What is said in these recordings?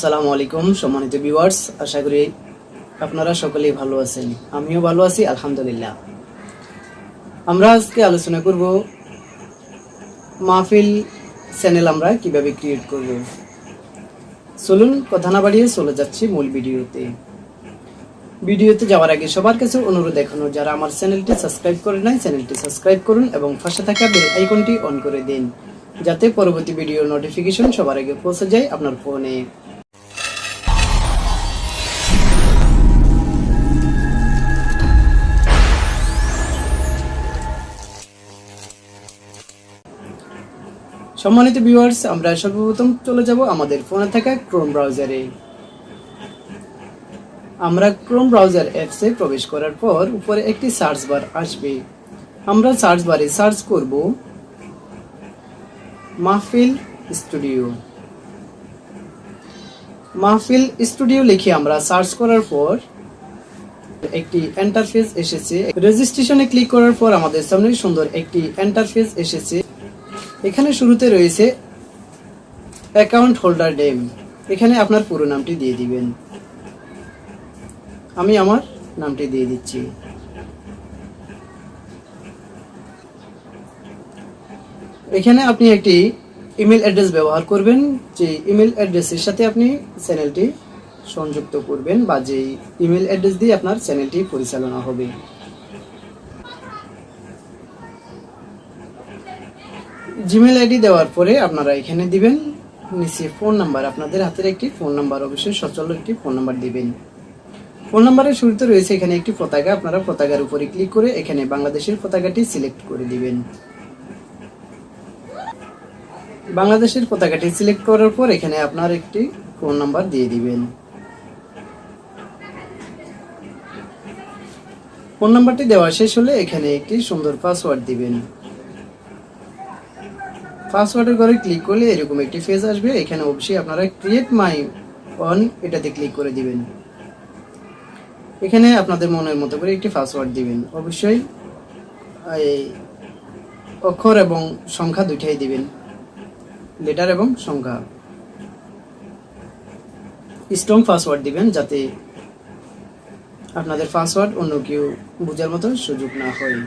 আসসালামু আলাইকুম, সম্মানিত ভিউয়ার্স আশা করি আপনারা সকলেই ভালো আছেন। আমিও ভালো আছি, আলহামদুলিল্লাহ। আমরা আজকে আলোচনা করব মাহফিল চ্যানেল আমরা কীভাবে ক্রিয়েট করব। চলুন, কথা না বাড়িয়ে চলে যাচ্ছি মূল ভিডিওতে। ভিডিওতে যাওয়ার আগে সবার কাছে অনুরোধ দেখানো, যারা আমার চ্যানেলটি সাবস্ক্রাইব করে নাই চ্যানেলটি সাবস্ক্রাইব করুন এবং পাশে থাকা বেল আইকনটি অন করে দিন, যাতে পরবর্তী ভিডিও নোটিফিকেশন সবার আগে পৌঁছে যায় আপনার ফোনে সম্মানিত ভিউয়ার্স আমরা সর্বপ্রথম চলে যাব আমাদের ফোনে থাকা ক্রোম ব্রাউজারে আমরা ক্রোম ব্রাউজার অ্যাপসে প্রবেশ করার পর উপরে একটি সার্চ বার আসবে। আমরা সার্চ বারে সার্চ করব মাহফিল স্টুডিও। মাহফিল স্টুডিও লিখে আমরা সার্চ করার পর একটি ইন্টারফেস এসেছে। রেজিস্ট্রেশনে ক্লিক করার পর আমাদের সামনে সুন্দর একটি এন্টারফেস এসেছে। এখানে শুরুতে রয়েছে অ্যাকাউন্ট হোল্ডার নেম এখানে আপনার পুরো নামটি দিয়ে দিবেন। আমি আমার নামটি দিয়ে দিচ্ছি। এখানে আপনি একটি ইমেল অ্যাড্রেস ব্যবহার করবেন। যে ইমেল অ্যাড্রেসের সাথে আপনি চ্যানেলটি সংযুক্ত করবেন বা যে ইমেল অ্যাড্রেস দিয়ে আপনার চ্যানেলটি পরিচালনা হবে। জিমেল আইডি দেওয়ার পরে আপনারা এখানে দিবেন, নিচে ফোন নাম্বার, আপনাদের হাতের একটি ফোন নাম্বার, অবশ্যই সচল একটি ফোন নাম্বার দিবেন। ফোন নাম্বারের শুরুতে রয়েছে এখানে একটি পতাকা, আপনারা পতাকার উপরে ক্লিক করে এখানে বাংলাদেশের পতাকাটি সিলেক্ট করে দিবেন। বাংলাদেশের পতাকাটি সিলেক্ট করার পর এখানে আপনার একটি ফোন নাম্বার দিয়ে দিবেন। ফোন নাম্বারটি দেওয়া শেষ হলে এখানে একটি সুন্দর পাসওয়ার্ড দিবেন। পাসওয়ার্ডের ঘরে ক্লিক করলে এরকম একটি ফেজ আসবে। এখানে অবশ্যই আপনারা ক্রিয়েট মাই অন এটাতে ক্লিক করে দিবেন। এখানে আপনাদের মনের মতো করে একটি পাসওয়ার্ড দিবেন। অবশ্যই অক্ষর এবং সংখ্যা দুইটাই দিবেন। লেটার এবং সংখ্যা। স্ট্রং পাসওয়ার্ড দিবেন যাতে আপনাদের পাসওয়ার্ড অন্য কেউ বোঝার মতো সুযোগ না হয়।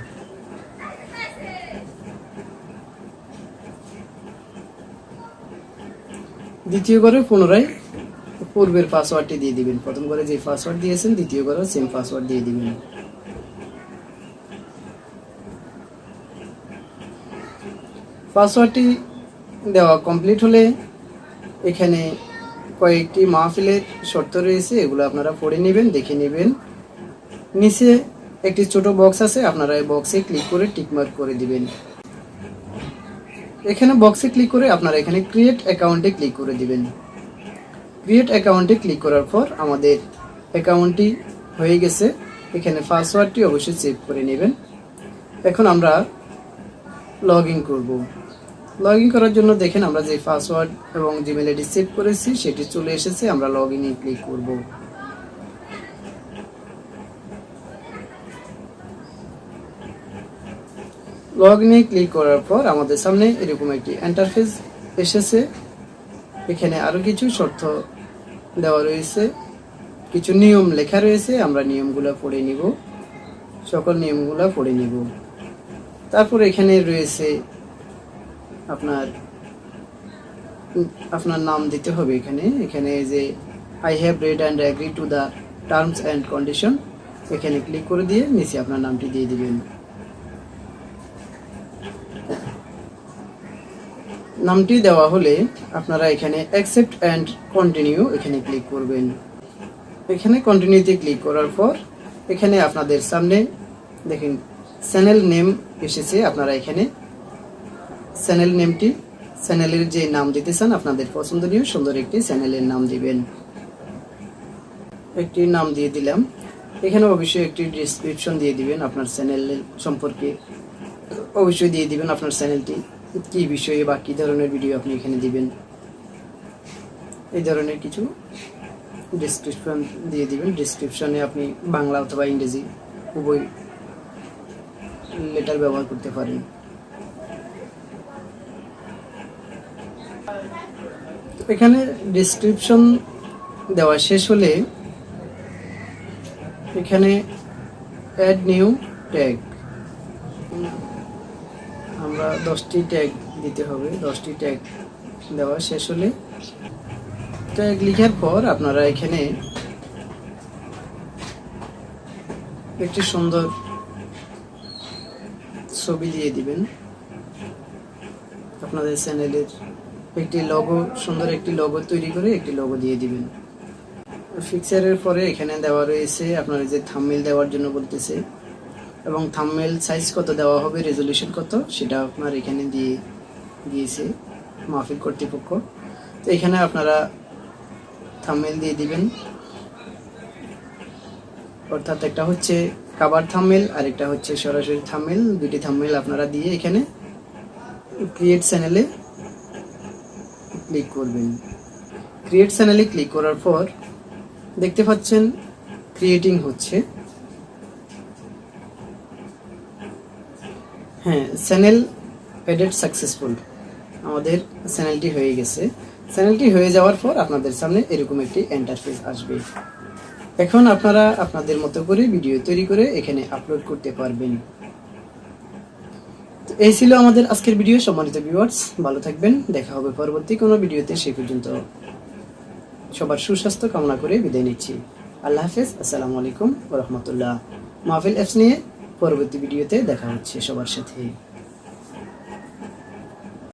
দ্বিতীয় করে পুনরায় পূর্বের পাসওয়ার্ডটি দিয়ে দিবেন। প্রথম করে যে পাসওয়ার্ড দিয়েছেন, দ্বিতীয় করে সেম পাসওয়ার্ড দিয়ে দিবেন। পাসওয়ার্ডটি দেওয়া কমপ্লিট হলে এখানে কয়েকটি মাহফিলের শর্ত রয়েছে, এগুলো আপনারা পড়ে নেবেন, দেখে নেবেন। নিচে একটি ছোট বক্স আছে, আপনারা এই বক্সে ক্লিক করে টিকমার্ক করে দিবেন। এখানে বক্সে ক্লিক করে আপনারা এখানে ক্রিয়েট অ্যাকাউন্টে ক্লিক করে দিবেন। ক্রিয়েট অ্যাকাউন্টে ক্লিক করার পর আমাদের অ্যাকাউন্টটি হয়ে গেছে। এখানে পাসওয়ার্ডটি অবশ্যই সেভ করে নেবেন। এখন আমরা লগ ইন করব। লগ ইন করার জন্য দেখেন আমরা যে পাসওয়ার্ড এবং জিমেল আইডি সেভ করেছি, সেটি চলে এসেছে। আমরা লগ ইনে ক্লিক করব। লগ ইনে ক্লিক করার পর আমাদের সামনে এরকম একটি ইন্টারফেস এসেছে। এখানে আরও কিছু শর্ত দেওয়া রয়েছে। কিছু নিয়ম লেখা রয়েছে, আমরা নিয়মগুলো পড়ে নিব। সকল নিয়মগুলো পড়ে নিব। তারপর এখানে রয়েছে আপনার আপনার নাম দিতে হবে এখানে। এখানে যে I have read and agree to the terms and condition এখানে ক্লিক করে দিয়ে নিচে আপনার নামটি দিয়ে দিবেন। নামটি দেওয়া হলে আপনারা এখানে অ্যাকসেপ্ট অ্যান্ড কন্টিনিউ এখানে ক্লিক করবেন। এখানে কন্টিনিউতে ক্লিক করার পর এখানে আপনাদের সামনে দেখেন চ্যানেল নেম এসেছে, আপনারা এখানে চ্যানেল নেমটি চ্যানেলের যে নাম দিতে চান আপনাদের পছন্দনীয় সুন্দর একটি চ্যানেলের নাম দিবেন। একটি নাম দিয়ে দিলাম। এখানে অবশ্যই একটি ডিসক্রিপশন দিয়ে দিবেন আপনার চ্যানেল সম্পর্কে। অবশ্যই দিয়ে দিবেন আপনার চ্যানেলটি কি বিষয়ে বা কী ধরনের ভিডিও আপনি এখানে দিবেন? এই ধরনের কিছু ডিসক্রিপশন দিয়ে দিবেন। ডিসক্রিপশনে আপনি বাংলা অথবা ইংরেজি উভয় লেটার ব্যবহার করতে পারেন। এখানে ডিসক্রিপশন দেওয়া শেষ হলে এখানে অ্যাড নিউ ট্যাগ আমরা দশটি ট্যাগ দিতে হবে। দশটি ট্যাগ দেওয়া শেষ হলে ট্যাগ লিখার পর আপনারা এখানে একটি সুন্দর ছবি দিয়ে দিবেন। আপনাদের চ্যানেলের একটি লগো সুন্দর একটি লোগো তৈরি করে একটি লগো দিয়ে দিবেন। ফিক্সারের পরে এখানে দেওয়া রয়েছে আপনার যে থাম্বনেল দেওয়ার জন্য বলতেছে। এবং থাম্বনেল সাইজ কত দেওয়া হবে রেজলিউশন কত, সেটা আপনার এখানে দিয়ে দিয়েছে মাহফিল কর্তৃপক্ষ। তো এখানে আপনারা থাম্বনেল দিয়ে দিবেন। অর্থাৎ একটা হচ্ছে কাবার থাম্বনেল আর একটা হচ্ছে সরাসরি থাম্বনেল দুটি থাম্বনেল আপনারা দিয়ে এখানে ক্রিয়েট চ্যানেলে ক্লিক করবেন। ক্রিয়েট চ্যানেলে ক্লিক করার পর দেখতে পাচ্ছেন ক্রিয়েটিং হচ্ছে। হ্যাঁ চ্যানেল এডেড সাকসেসফুল আমাদের চ্যানেলটি হয়ে গেছে। চ্যানেলটি হয়ে যাওয়ার পর আপনাদের সামনে এরকম একটি ইন্টারফেস আসবে। এখন আপনারা আপনাদের মতো করে ভিডিও তৈরি করে এখানে আপলোড করতে পারবেন। তো এই ছিল আমাদের আজকের ভিডিও সম্মানিত ভিউয়ার্স ভালো থাকবেন। দেখা হবে পরবর্তী কোনো ভিডিওতে সেই পর্যন্ত সবার সুস্বাস্থ্য কামনা করে বিদায় নিচ্ছি। আল্লাহ হাফেজ। আসসালামু আলাইকুম রহমতুল্লাহ। মাহফিল অ্যাপস নিয়ে পরবর্তী ভিডিওতে দেখা হচ্ছে সবার সাথে।